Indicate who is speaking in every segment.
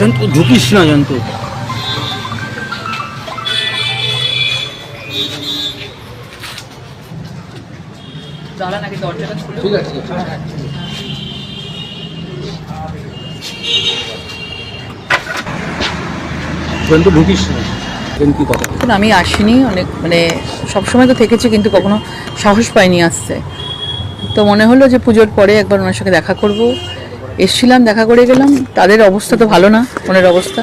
Speaker 1: জন্তু ঢুকিস না জন্তু। ঠিক আছে। ঢুকিস না।
Speaker 2: এখন আমি আসিনি অনেক মানে সবসময় তো থেকেছি কিন্তু কখনো সাহস পাইনি আসতে। তো মনে হলো যে পুজোর পরে একবার ওনার সঙ্গে দেখা করব। এসছিলাম, দেখা করে গেলাম। তাদের অবস্থা তো ভালো না মনের অবস্থা।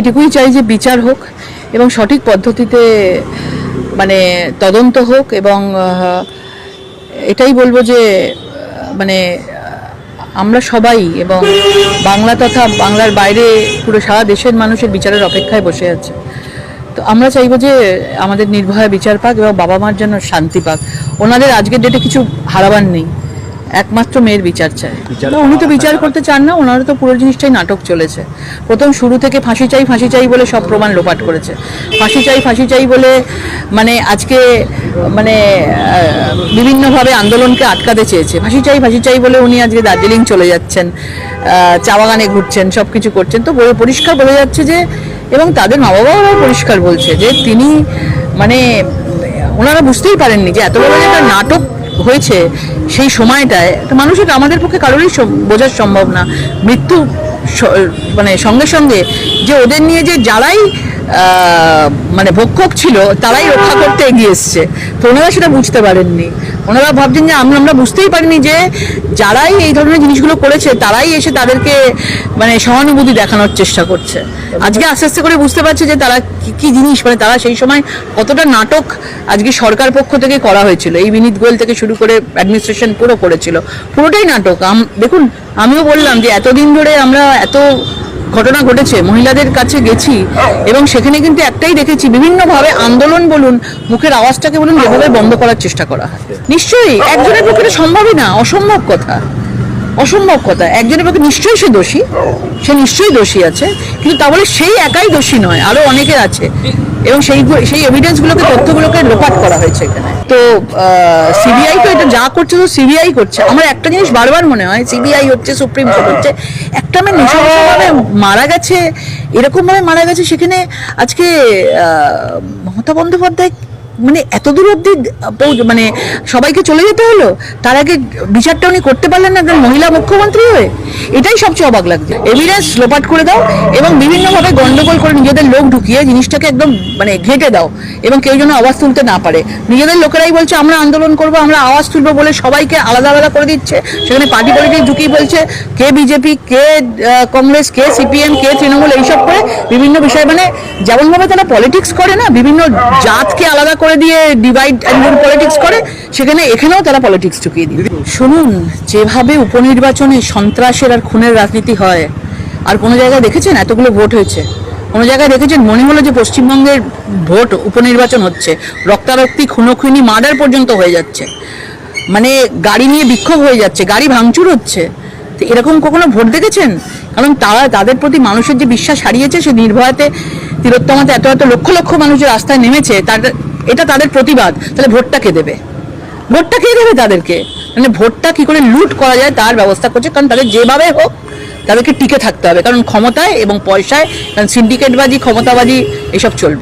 Speaker 2: এটুকুই চাই যে বিচার হোক এবং সঠিক পদ্ধতিতে মানে তদন্ত হোক এবং এটাই বলব যে মানে আমরা সবাই এবং বাংলা তথা বাংলার বাইরে পুরো সারা দেশের মানুষের বিচারের অপেক্ষায় বসে আছে। তো আমরা চাইব যে আমাদের নির্ভয়া বিচার পাক এবং বাবা মার জন্য শান্তি পাক। ওনাদের আজকের ডেটে কিছু হারাবার নেই। একমাত্র মেয়ের বিচার চায় উনি তো বিচার করতে চান না ওনারও তো পুরো জিনিসটাই নাটক চলেছে। প্রথম শুরু থেকে ফাঁসি চাই ফাঁসি চাই বলে সব প্রমাণ লোপাট করেছে। ফাঁসি চাই ফাঁসি চাই বলে মানে আজকে মানে বিভিন্নভাবে আন্দোলনকে আটকাতে চেয়েছে। ফাঁসি চাই ফাঁসি চাই বলে উনি আজকে দার্জিলিং চলে যাচ্ছেন চা বাগানে ঘুরছেন সব কিছু করছেন। তো বলে- পরিষ্কার বলে যাচ্ছে যে এবং তাদের মা বাবাও পরিষ্কার বলছে যে তিনি মানে ওনারা বুঝতেই পারেননি যে এত বড় একটা নাটক হয়েছে সেই সময়টায়, তো মানুষের আমাদের পক্ষে কারোরই বোঝা সম্ভব না। মৃত্যু মানে সঙ্গে সঙ্গে যে ওদের নিয়ে যে যারাই মানে ভক্ষক ছিল, তারাই রক্ষা করতে এগিয়ে এসছে। তো ওনারা সেটা বুঝতে পারেননি। ওনারা ভাবছেন যে আমরা আমরা বুঝতেই পারিনি যে যারাই এই ধরনের জিনিসগুলো করেছে, তারাই এসে তাদেরকে মানে সহানুভূতি দেখানোর চেষ্টা করছে। আজকে আস্তে আস্তে করে বুঝতে পারছে যে তারা কি কি জিনিস মানে তারা সেই সময় কতটা নাটক আজকে সরকার পক্ষ থেকে করা হয়েছিল। এই বিনীত গোয়েল থেকে শুরু করে অ্যাডমিনিস্ট্রেশন পুরো করেছিল। পুরোটাই নাটক। দেখুন, আমিও বললাম যে এতদিন ধরে আমরা এত ঘটনা ঘটেছে, মহিলাদের কাছে গেছি এবং সেখানে কিন্তু একটাই দেখেছি, বিভিন্নভাবে আন্দোলন বলুন, মুখের আওয়াজটাকে বলুন, যেভাবে বন্ধ করার চেষ্টা করা হয়। নিশ্চয়ই, একজনের পক্ষে সম্ভবই না, অসম্ভব কথা। অসম্ভব কথা। একজনের পক্ষে নিশ্চয়ই সে দোষী, সে নিশ্চয়ই দোষী আছে, কিন্তু তা বলে সেই একাই দোষী নয়, আরও অনেকের আছে। এবং সেই সেই এভিডেন্সগুলোকে তথ্যগুলোকে লোপাট করা হয়েছে এখানে। তো সিবিআই তো এটা যা করছে, তো সিবিআই করছে। আমার একটা জিনিস বারবার মনে হয় সিবিআই হচ্ছে সুপ্রিম কোর্ট হচ্ছে, একটা মেয়ে নৃশংসভাবে মারা গেছে, এরকমভাবে মারা গেছে, সেখানে আজকে মমতা বন্দ্যোপাধ্যায় মানে এত দূর অব্দি মানে সবাইকে চলে যেতে হলো? তার আগে বিচারটা উনি করতে পারলেন না একজন মহিলা মুখ্যমন্ত্রী হয়ে? এটাই সবচেয়ে অবাক লাগছে। এভিডেন্স লোপাট করে দাও এবং বিভিন্নভাবে গন্ডগোল করে নিজেদের লোক ঢুকিয়ে জিনিসটাকে একদম মানে ঘেঁটে দাও এবং কেউ যেন আওয়াজ তুলতে না পারে। নিজেদের লোকেরাই বলছে, আমরা আন্দোলন করব, আমরা আওয়াজ তুলবো বলে সবাইকে আলাদা আলাদা করে দিচ্ছে। সেখানে পার্টি পলিটিক্স ঢুকিয়ে বলছে, কে বিজেপি, কে কংগ্রেস, কে সিপিএম, কে তৃণমূল, এইসব করে বিভিন্ন বিষয় মানে যেমনভাবে তারা পলিটিক্স করে না, বিভিন্ন জাতকে আলাদা করে দিয়ে ডিভাইড অ্যান্ড পলিটিক্স করে, সেখানে এখানেও তারা পলিটিক্স ঢুকিয়ে দিয়ে শুনুন, যেভাবে উপনির্বাচনে সন্ত্রাসের আর খুনের রাজনীতি হয়, আর কোনো জায়গায় দেখেছেন? এতগুলো ভোট হয়েছে। কোনো জায়গায় দেখেছেন? মনে হলো যে পশ্চিমবঙ্গের ভোট উপনির্বাচন হচ্ছে, রক্তারক্তি, খুনোখুনি, মার্ডার পর্যন্ত হয়ে যাচ্ছে। মানে গাড়ি নিয়ে বিক্ষোভ হয়ে যাচ্ছে, গাড়ি ভাঙচুর হচ্ছে। তো এরকম কখনো ভোট দেখেছেন? কারণ তারা, তাদের প্রতি মানুষের যে বিশ্বাস হারিয়েছে, সে নির্ভয়াতে, তিলোত্তমাতে এত এত লক্ষ লক্ষ মানুষের রাস্তায় নেমেছে, তার এটা তাদের প্রতিবাদ। তাহলে ভোটটা কে দেবে? ভোটটা কে দেবে তাদেরকে? মানে ভোটটা কি করে লুট করা যায় তার ব্যবস্থা করছে, কারণ তাদের যেভাবে হোক তাদেরকে টিকে থাকতে হবে, কারণ ক্ষমতায় এবং পয়সায়, কারণ সিন্ডিকেটবাজি ক্ষমতাবাজি, এসব চলবে।